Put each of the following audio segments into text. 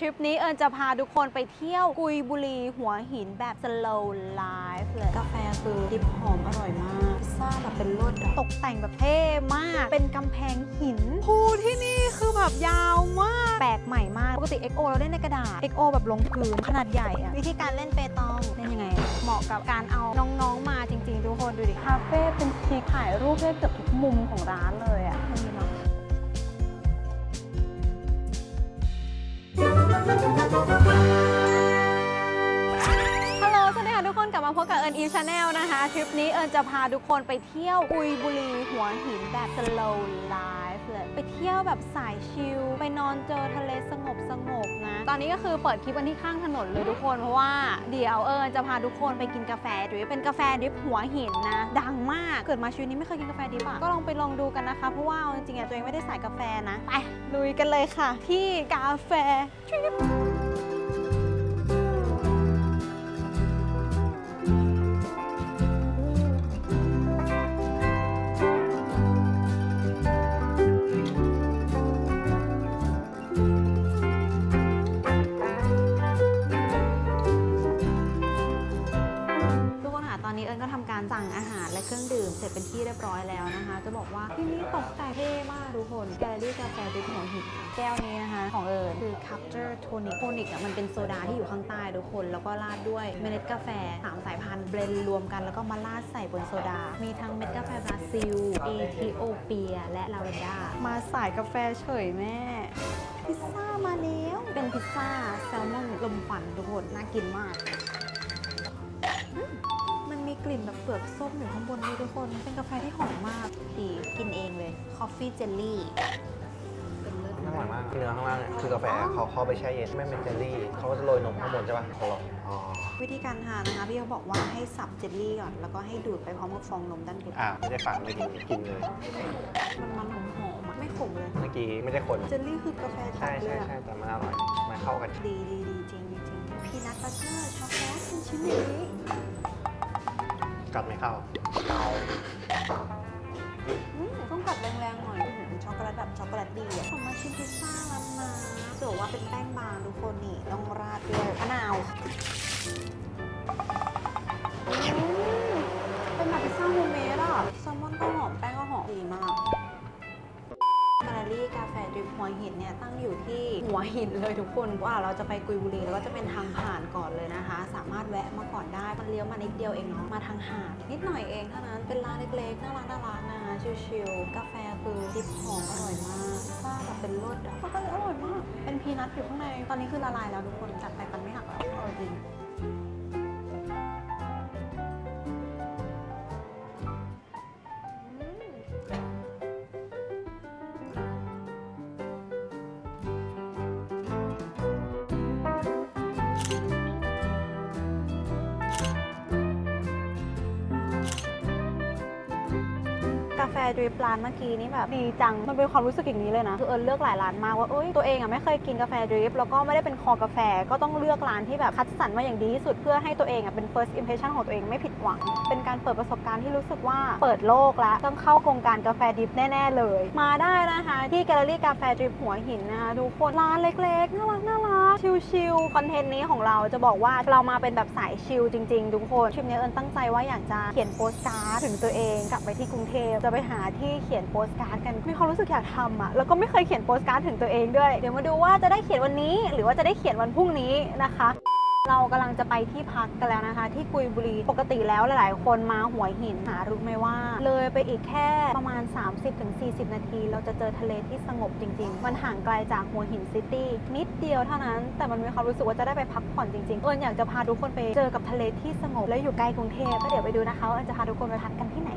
ทริปนี้เอิญจะพาทุกคนไปเที่ยวกุยบุรีหัวหินแบบ slow life เลย กาแฟคือดิบหอมอร่อยมากพิซซ่าแบบเป็นรสอะตกแต่งแบบเท่มาก เป็นกำแพงหินภูที่นี่คือแบบยาวมาก แปลกใหม่มาก ปกติ XO เราเล่นในกระดาษ XO แบบลงพื้นขนาดใหญ่อะวิธีการเล่นเปตองเล่นยังไงอะเหมาะกับการเอาน้องๆมาจริงๆ ทุกคนดูดิคาเฟ่เป็นชิคถ่ายรูปได้เกือบทุกมุมของร้านเลยอะนี่เนาะฮั พบกับเอิญอีชาแนลนะคะ ทริปนี้เอิญจะพาทุกคนไปเที่ยวกุยบุรีหัวหินแบบ slow life เลยไปเที่ยวแบบสายชิลไปนอนเจอทะเลสงบสงบนะ ตอนนี้ก็คือเปิดคลิปกันที่ข้างถนนเลยทุกคน เพราะว่าเดี๋ยวเอิญจะพาทุกคนไปกินกาแฟหรือเป็นกาแฟดริปหัวหินนะ ดังมากเกิดมาชีวิตนี้ไม่เคยกินกาแฟดริปอะก็ลองไปลองดูกันนะคะ เพราะว่าจริงๆตัวเองไม่ได้สายกาแฟนะไปลุยกันเลยค่ะ ที่กาแฟทริป บอกว่าที่นี่ตกแต่งเท่มากทุกคน แกลเลอรี่กาแฟดิบหัวหินค่ะแก้วนี้นะคะ ของเอิญคือ Capture Tonic Tonic อะมันเป็นโซดาที่อยู่ข้างใต้ทุกคน แล้วก็ราดด้วยเมล็ดกาแฟสามสายพันธุ์เบลนรวมกันแล้วก็มาราดใส่บนโซดา มีทั้งเม็ดกาแฟบราซิล เอธิโอเปีย และลาเวนดามาสายกาแฟเฉยแม่พิซซ่ามาแล้ว เป็นพิซซ่าแซลมอนลมควันทุกคน น่ากินมาก กลิ่นแบบเปลือกส้มอยู่ข้างบนด้วยทุกคน เป็นกาแฟที่หอมมาก ดีกินเองเลย คอฟฟี่เจลลี่ เป็นเลิศข้างหลังมากเนื้อข้างล่างเนี่ยคือกาแฟเขาเขาไปแช่เย็นไม่เป็นเจลลี่เขาก็จะโรยนมข้างบนใช่ป่ะเขาหรออ๋อวิธีการทานนะคะพี่เขาบอกว่าให้สับเจลลี่ก่อน แล้วก็ให้ดูดไปพร้อมกับฟองนมด้านบนอ่าไม่ได้ฟังไม่กินกินเลย มันมันหอมหอมๆอะไม่ขมเลย เมื่อกี้ไม่ได้คน เจลลี่คือกาแฟจัใช่ดเลใช่ยอะใช่แต่มันอร่อยมันเข้ากันดีดีดีจริงจริงพีนัทบัตเตอร์ช็อกโกแลตเป็นชิ้นอย่างนี้ กัดไม่เข้า อืมต้องกัดแรงๆหน่อยอื้อหือช็อกโกแลตแบบช็อกโกแลตดีอะผมมาชิมพิซซ่าแล้วนะจะบอกว่าเป็นแป้งบางทุกคนนี่ต้องราดด้วยมะนาวอืมเป็นแบบพิซซ่าโฮมเมดอะแซลมอนก็หอมแป้งก็ ดริปหัวหินเนี่ยตั้งอยู่ที่หัวหินเลยทุกคนว่าเราจะไปกุยบุรีแล้วก็จะเป็นทางผ่านก่อนเลยนะคะ สามารถแวะมาก่อนได้มันเลี้ยวมานิดเดียวเองเนาะมาทางหาดนิดหน่อยเองเท่านั้นเป็นร้านเล็กๆน่ารักน่ารักนะคะชิลๆกาแฟคือดิบหอมอร่อยมากซ่าแบบเป็นรสอะก็เลยอร่อยมาก เป็นพีนัทอยู่ข้างในตอนนี้คือละลายแล้วทุกคนจัดไปปันไม่หักแล้วอร่อยจริง ดริปร้านเมื่อกี้นี่แบบดีจัง มันเป็นความรู้สึกอย่างนี้เลยนะ คือเอิญเลือกหลายร้านมากว่าเอ้ยตัวเองอะไม่เคยกินกาแฟดริปแล้วก็ไม่ได้เป็นคอกาแฟก็ต้องเลือกร้านที่แบบคัดสรรมาอย่างดีที่สุดเพื่อให้ตัวเองอะเป็น first impression ของตัวเองไม่ผิดหวัง เป็นการเปิดประสบการณ์ที่รู้สึกว่าเปิดโลกแล้วต้องเข้าโครงการกาแฟดริปแน่ ๆ เลย มาได้นะคะ ที่แกลเลอรี่กาแฟดริปหัวหินนะคะทุกคนร้านเล็กๆน่ารักน่ารัก ชิลๆคอนเทนต์นี้ของเราจะบอกว่าเรามาเป็นแบบสายชิลจริงๆ ทุกคนทริปนี้เอิญตั้งใจว่าอยากจะเขียนโปสการ์ดถึงตัวเองกลับไปที่กรุงเทพจะไปหาที่เขียนโปสการ์ดกันมีความรู้สึกอยากทำอะแล้วก็ไม่เคยเขียนโปสการ์ดถึงตัวเองด้วย เดี๋ยวมาดูว่าจะได้เขียนวันนี้ หรือว่าจะได้เขียนวันพรุ่งนี้นะคะ เรากำลังจะไปที่พักกันแล้วนะคะ ที่กุยบุรีปกติแล้วหลาย ๆ คนมาหัวหินหารู้ไหมว่า เลยไปอีกแค่ประมาณ 30-40 นาที เราจะเจอทะเลที่สงบจริง ๆ มันห่างไกลจากหัวหินซิตี้นิดเดียวเท่านั้น แต่มันมีความรู้สึกว่าจะได้ไปพักผ่อนจริง ๆ เอิญอยากจะพาทุกคนไปเจอกับทะเลที่สงบและอยู่ใกล้กรุงเทพก็เดี๋ยวไปดูนะคะว่าเอิญจะพาทุกคนไปพักกันที่ไหน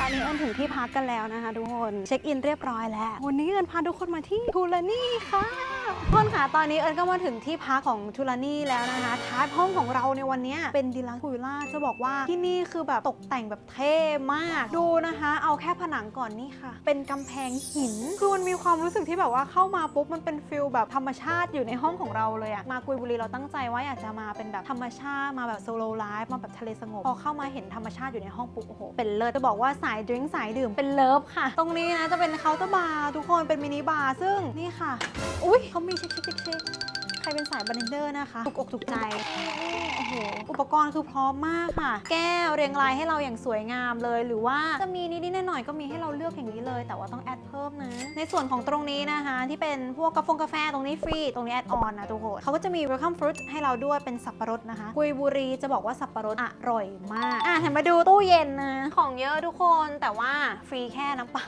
ตอนนี้เอิญถึงที่พักกันแล้วนะคะทุกคนเช็คอินเรียบร้อยแล้ววันนี้เอิญพาทุกคนมาที่ทูลานี่ค่ะ ทุกคนค่ะตอนนี้เอิญก็มาถึงที่พักของทูลานี่แล้วนะคะท้ายห้องของเราในวันนี้เป็นดิลังคุยล่าจะบอกว่าที่นี่คือแบบตกแต่งแบบเท่มากดูนะคะ เอาแค่ผนังก่อนนี่ค่ะ เป็นกำแพงหินคือมันมีความรู้สึกที่แบบว่าเข้ามาปุ๊บมันเป็นฟิลแบบธรรมชาติอยู่ในห้องของเราเลยอะมากุยบุรีเราตั้งใจว่าอยากจะมาเป็นแบบธรรมชาติมาแบบโซโลไลฟ์มาแบบทะเลสงบพอเข้ามาเห็นธรรมชาติอยู่ในห้องปุ๊บโอ้โหเป็นเลิศจะบอกว่าสายดริงสายดื่มเป็นเลิฟค่ะ ตรงนี้นะจะเป็นเคาน์เตอร์บาร์ทุกคนเป็นมินิบาร์ซึ่งนี่ค่ะอุ้ยเขามีเช็คเช็คเช็คเช็ครเป็นสายบาร์เทนเดอร์นะคะ ถูกอกถูกใจ โอ้โห อุปกรณ์คือพร้อมมากค่ะ แก้วเรียงรายให้เราอย่างสวยงามเลย หรือว่าจะมีนิดๆหน่อยๆก็มีให้เราเลือกอย่างนี้เลย แต่ว่าต้องแอดเพิ่มนะ ในส่วนของตรงนี้นะคะ ที่เป็นพวกกาแฟกาแฟตรงนี้ฟรี ตรงนี้แอดออนนะทุกคนเขาก็จะมี welcome fruit ให้เราด้วยเป็นสับปะรดนะคะ กุยบุรีจะบอกว่าสับปะรดอร่อยมาก อะเห็นมาดูตู้เย็นนะ ของเยอะทุกคน แต่ว่าฟรีแค่น้ำเปล่า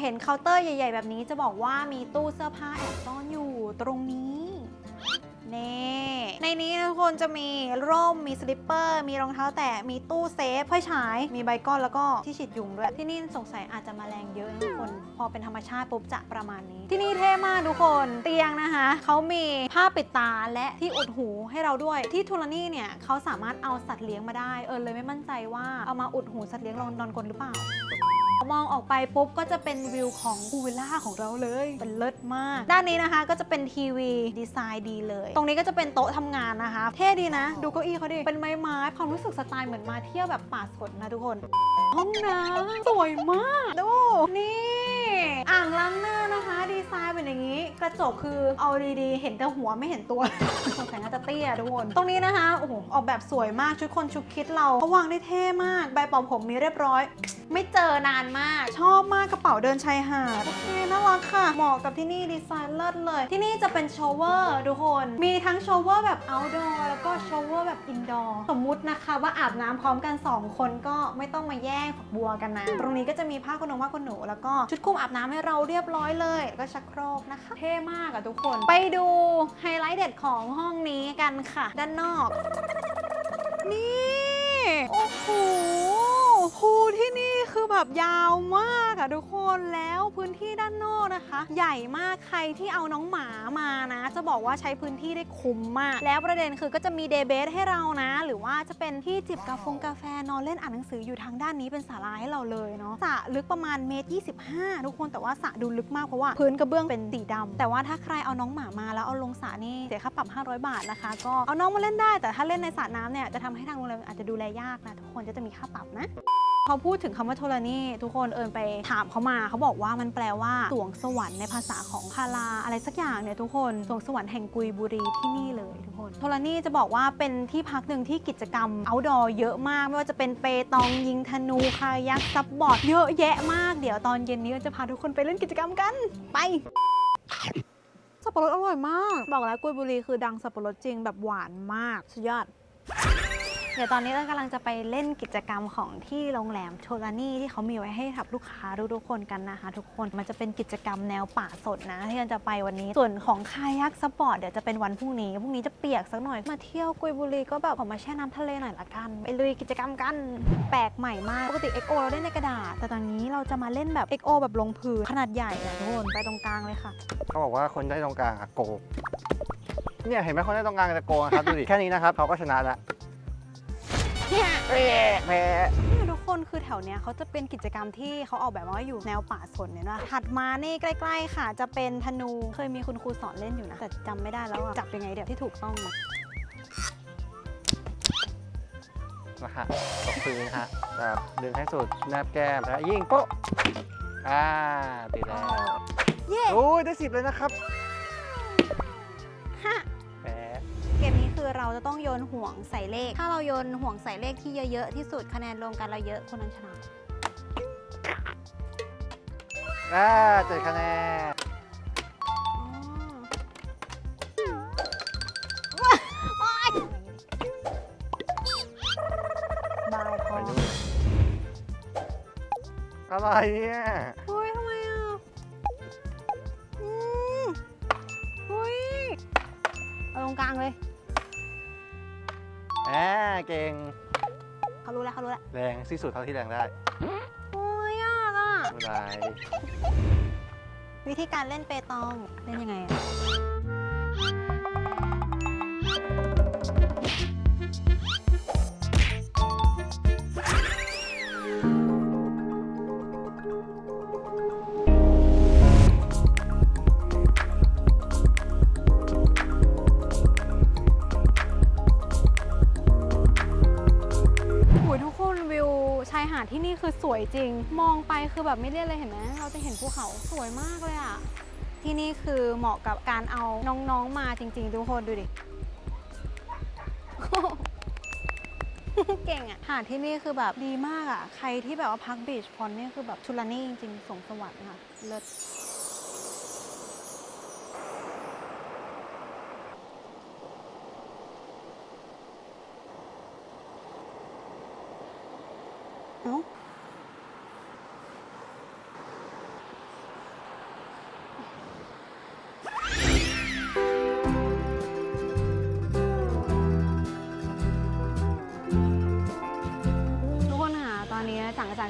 เห็นเคาน์เตอร์ใหญ่ ๆ แบบนี้จะบอกว่ามีตู้เสื้อผ้าแอบซ่อนอยู่ตรงนี้นี่ในนี้ทุกคนจะมีร่มมีสลิปเปอร์ มีรองเท้าแตะมีตู้เซฟไฟฉาย มีใบก้อนแล้วก็ที่ฉีดยุงด้วย ที่นี่สงสัยอาจจะมาแรงเยอะนะทุกคน พอเป็นธรรมชาติปุ๊บจะประมาณนี้ ที่นี่เท่มากทุกคนเตียงนะคะเขามีผ้าปิดตาและที่อุดหูให้เราด้วย ที่ทูลานี่เนี่ยเขาสามารถเอาสัตว์เลี้ยงมาได้เออเลยไม่มั่นใจว่าเอามาอุดหูสัตว์เลี้ยงเรานอนกลนหรือเปล่า มองออกไปปุ๊บก็จะเป็นวิวของพูวิลล่าของเราเลย เป็นเลิศมาก ด้านนี้นะคะก็จะเป็นทีวีดีไซน์ดีเลย ตรงนี้ก็จะเป็นโต๊ะทำงานนะคะ เท่ดีนะ ดูเก้าอี้เขาดิ เป็นไม้ไม้ๆความรู้สึกสไตล์เหมือนมาเที่ยวแบบป่าสนนะทุกคน ห้องน้ำสวยมาก ดู นี่ อ่างล้างหน้านะคะ ดีไซน์เป็นอย่างนี้ กระจกคือเอาดีๆ เห็นแต่หัวไม่เห็นตัวสงสัยน่าจะเตี้ยทุกคน ตรงนี้นะคะโอ้โหออกแบบสวยมากชุดคนชุดคิดเราเขาวางได้เท่มาก ใบป่าผมมีเรียบร้อย ไม่เจอนานมาก ชอบมากกระเป๋าเดินชายหาดโอเคน่ารักค่ะ เหมาะกับที่นี่ดีไซน์เลิศเลย ที่นี่จะเป็นโชเวอร์ทุกคนมีทั้งโชเวอร์แบบ outdoor แล้วก็โชเวอร์แบบ indoor สมมุตินะคะว่าอาบน้ำพร้อมกัน 2 คนก็ไม่ต้องมาแย่งฝักบัวกันนะ ตรงนี้ก็จะมีผ้าขนหนูผ้าขนหนูแล้วก็ชุดคลุมอาบน้ำให้เราเรียบร้อยเลยแล้วก็ชักโครกนะคะ เท่มากอะทุกคน ไปดูไฮไลท์เด็ดของห้องนี้กันค่ะ ด้านนอก นี่ โอ้โหพูที่นี่ คือแบบยาวมากอะทุกคนแล้วพื้นที่ด้านนอกนะคะ ใหญ่มากใครที่เอาน้องหมามานะ จะบอกว่าใช้พื้นที่ได้คุ้มมาก แล้วประเด็นคือก็จะมีเดย์เบสให้เรานะ หรือว่าจะเป็นที่จิบกาแฟกาแฟนอนเล่นอ่านหนังสืออยู่ทางด้านนี้เป็นศาลาให้เราเลยเนาะสระลึกประมาณเมตร25 ทุกคนแต่ว่าสระดูลึกมากเพราะว่าพื้นกระเบื้องเป็นสีดำแต่ว่าถ้าใครเอาน้องหมามาแล้วเอาลงสระนี่เสียค่าปรับ 500 บาทนะคะ ก็เอาน้องมาเล่นได้แต่ถ้าเล่นในสระน้ำเนี่ยจะทำให้ทางโรงแรมอาจจะดูแลยากนะทุกคนจะจะมีค่าปรับนะ พอพูดถึงคำว่าโทรานี่ทุกคนเอินไปถามเขามา เขาบอกว่ามันแปลว่าสวงสวรรค์ในภาษาของพาลาอะไรสักอย่างเนี่ยทุกคนสวงสวรรค์แห่งกุยบุรีที่นี่เลยทุกคน โทรานี่จะบอกว่าเป็นที่พักหนึ่งที่กิจกรรม outdoor เยอะมาก ไม่ว่าจะเป็นเปตองยิงธนูคายักซับบอร์ดเยอะแยะมากเดี๋ยวตอนเย็นนี้เราจะพาทุกคนไปเล่นกิจกรรมกันไปสับปะรดอร่อยมาก บอกแล้วกุยบุรีคือดังสับปะรดจริงแบบหวานมาก สุดยอด เดี๋ยวตอนนี้เรากำลังจะไปเล่นกิจกรรมของที่โรงแรมโชลานี่ที่เขามีไว้ให้ทับลูกค้าทุกๆคนกันนะคะทุกคนมันจะเป็นกิจกรรมแนวป่าสดนะที่เราจะไปวันนี้ส่วนของคายักสปอร์ตเดี๋ยวจะเป็นวันพรุ่งนี้พรุ่งนี้จะเปียกสักหน่อยมาเที่ยวกุยบุรีก็แบบออมาแช่น้ำทะเลหน่อยละกันไปลุยกิจกรรมกันแปลกใหม่มากปกติ XO เราเล่นในกระดาษ แต่ตอนนี้เราจะมาเล่นแบบ XO แบบลงพื้นขนาดใหญ่อะทุกคนไปตรงกลางเลยค่ะ เขาบอกว่าคนได้ตรงกลางอะโกงเนี่ยเห็นไหมคนได้ตรงกลางจะโกงอะครับดูดิ แค่นี้นะครับเขาก็ชนะละ เนี่ยแพ้แพ้เนี่ยทุกคนคือแถวเนี้ยเขาจะเป็นกิจกรรมที่เขาออกแบบมาว่าอยู่แนวป่าสนเนี่ยนะถัดมานี่ใกล้ ๆ ค่ะ จะเป็นธนูเคยมีคุณครูสอนเล่นอยู่นะ แต่จำไม่ได้แล้วอะจับยังไงเดี๋ยวที่ถูกต้องนะนะฮะตกพื้นฮะแบบดึงให้สุดแนบแก้มแล้วยิงโป๊ะอ่าติดแล้ว เย้ โอ้ยได้สิบเลยนะครับ จะต้องโยนห่วงใส่เลข ถ้าเราโยนห่วงใส่เลขที่เยอะๆที่สุดคะแนนรวมกันเราเยอะคนนั้นชนะอ่าเจ็ดคะแนนอ๋อโอ๊ยบายพไปอดูอะไรเนี่ย ที่สุดเท่าที่แรงได้โอ้ยยากอะ ไม่ได้ วิธีการเล่นเปตองเล่นยังไงอะ คือสวยจริง มองไปคือแบบไม่เลี่ยนเลยเห็นไหมเราจะเห็นภูเขาสวยมากเลยอะที่นี่คือเหมาะกับการเอาน้องๆมาจริงๆทุกคนดูดิเก่งอะหาดที่นี่คือแบบดีมากอะใครที่แบบว่าพักบีชพอนนี่คือแบบชุลนี่จริงๆสงสวรรค์ค่ะเลิศ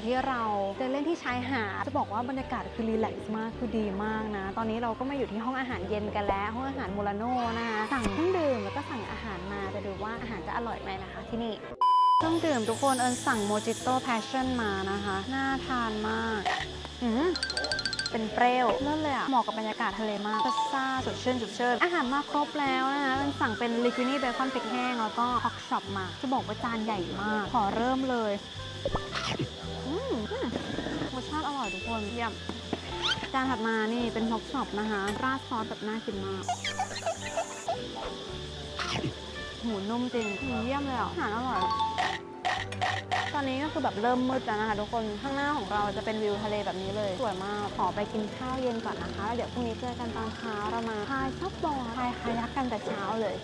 หลังจากที่เราเดินเล่นที่ชายหาดจะบอกว่าบรรยากาศคือรีแลกซ์มากคือดีมากนะ ตอนนี้เราก็มาอยู่ที่ห้องอาหารเย็นกันแล้ว ห้องอาหารมูลาโน่นะคะสั่งเครื่องดื่มแล้วก็สั่งอาหารมาจะดูว่าอาหารจะอร่อยไหมนะคะ ที่นี่เครื่องดื่มทุกคนเอิญสั่งโมจิโต้แพชชั่นมานะคะน่าทานมากอืมเป็นเปรี้ยวเลิศเลยอะเหมาะกับบรรยากาศทะเลมากซ่าซ่าสดชื่นจุดเชิญอาหารมาครบแล้วนะคะเอิญสั่งเป็นลิกินี่เบคอนพริกแห้งแล้วก็ฮอกช็อปมา จะบอกว่าจานใหญ่มาก ขอเริ่มเลย รสชาติอร่อยทุกคนเยี่ยมจานถัดมานี่เป็นฮอกช็อปนะคะ ราดซอสแบบน่ากินมากหูนุ่มจริงหูเยี่ยมเลยอะอาหารอร่อย ตอนนี้ก็คือแบบเริ่มมืดแล้วนะคะทุกคนข้างหน้าของเราจะเป็นวิวทะเลแบบนี้เลยสวยมากขอไปกินข้าวเย็นก่อนนะคะแล้วเดี๋ยวพรุ่งนี้เจอกันตอนเช้าเรามาพายซับบอร์พายคายักกันแต่เช้าเลย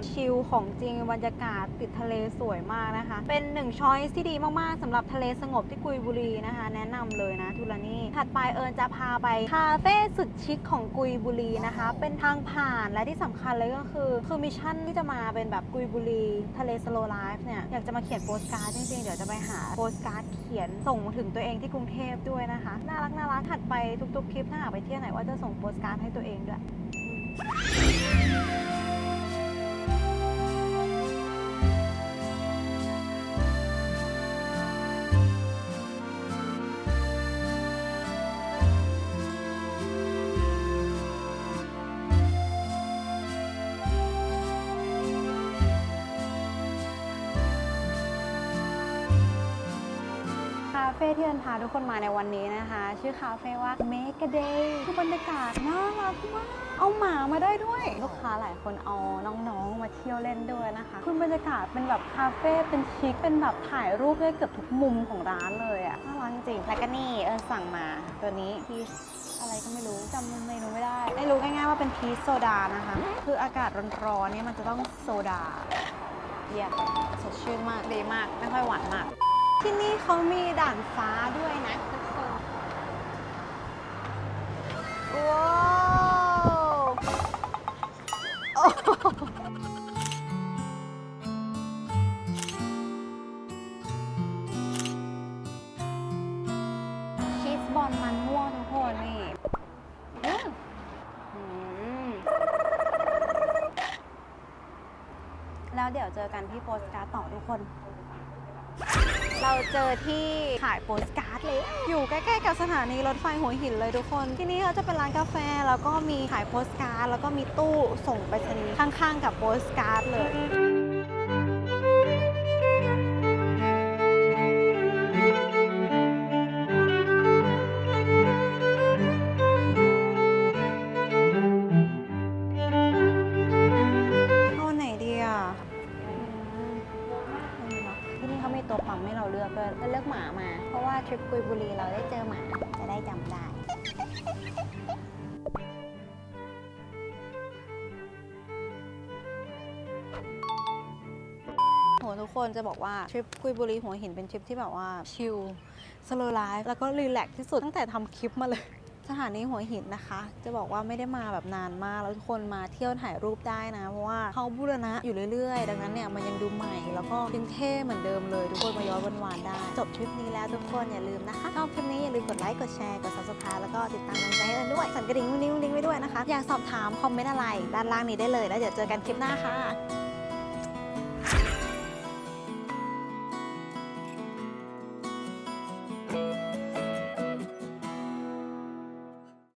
น ชิลของจริงบรรยากาศติดทะเลสวยมากนะคะ เป็นหนึ่งช้อยที่ดีมากๆสำหรับทะเลสงบที่กุยบุรีนะคะ แนะนำเลยนะทูรานี่ถัดไปเอิญจะพาไปคาเฟ่สุดชิคของกุยบุรีนะคะ เป็นทางผ่านและที่สำคัญเลยก็คือ คือมิชชั่นที่จะมาเป็นแบบกุยบุรี ทะเลสโลไลฟ์เนี่ยอยากจะมาเขียนโปสการ์ดจริงๆ เดี๋ยวจะไปหาโปสการ์ดเขียนส่งถึงตัวเองที่กรุงเทพด้วยนะคะ น่ารักน่ารักถัดไปทุกๆคลิปถ้าหากไปเที่ยวไหนว่าจะส่งโปสการ์ดให้ตัวเองด้วยคา เฟ่ที่เดินพาทุกคนมาในวันนี้นะคะ ชื่อคาเฟ่ว่า Make a Day คือบรรยากาศน่ารักมาก เอาหมามาได้ด้วย ลูกค้าหลายคนเอาน้องๆ มาเที่ยวเล่นด้วยนะคะคือบรรยากาศเป็นแบบคาเฟ่เป็นชิคเป็นแบบถ่ายรูปได้เกือบทุกมุมของร้านเลยอะน่ารักจริงแล้วก็นี่เอิญสั่งมาตัวนี้พีชอะไรก็ไม่รู้จำเมนูไม่ได้ไม่รู้ง่ายๆว่าเป็นพีชโซดานะคะ คืออากาศร้อนๆเนี่ยมันจะต้องโซดาเยี่ยมสดชื่นมากดีมากไม่ค่อยหวานมาก ที่นี่เขามีด่านฟ้าด้วยนะทุกคนว้าวโอ้โหชีสบอลมันม่วงทุกคนนี่อืมอืมแล้วเดี๋ยวเจอกันที่โปสการ์ดต่อทุกคน เราเจอที่ขายโปสการ์ดเลย อยู่ใกล้ๆกับสถานีรถไฟหัวหินเลยทุกคน ที่นี่เขาจะเป็นร้านกาแฟ แล้วก็มีขายโปสการ์ด แล้วก็มีตู้ส่งไปรษณีย์ข้างๆ กับโปสการ์ดเลย ริปกุยบุรีเราได้เจอหมา จะได้จำได้ โหทุกคนจะบอกว่าทริปกุยบุรีหัวหินเป็นทริปที่แบบว่าชิลสโลไลฟ์แล้วก็รีแลกซ์ที่สุดตั้งแต่ทำคลิปมาเลย สถานีหัวหินนะคะ จะบอกว่าไม่ได้มาแบบนานมากแล้วทุกคนมาเที่ยวถ่ายรูปได้นะ เพราะว่าเขาบูรณะอยู่เรื่อยๆ ดังนั้นเนี่ยมันยังดูใหม่ แล้วก็ยังเท่เหมือนเดิมเลย ทุกคนมาย้อนวันวานๆได้ จบทริปนี้แล้วทุกคนอย่าลืมนะคะชอบคลิปนี้อย่าลืมกดไลค์กดแชร์กด subscribe แล้วก็ติดตามกำลังใจให้เอิญด้วยสั่นกระดิ่งนิ้งนิ้งไว้ด้วยนะคะอยากสอบถามคอมเมนต์อะไรด้านล่างนี้ได้เลยแล้วเดี๋ยวเจอกันคลิปหน้าค่ะ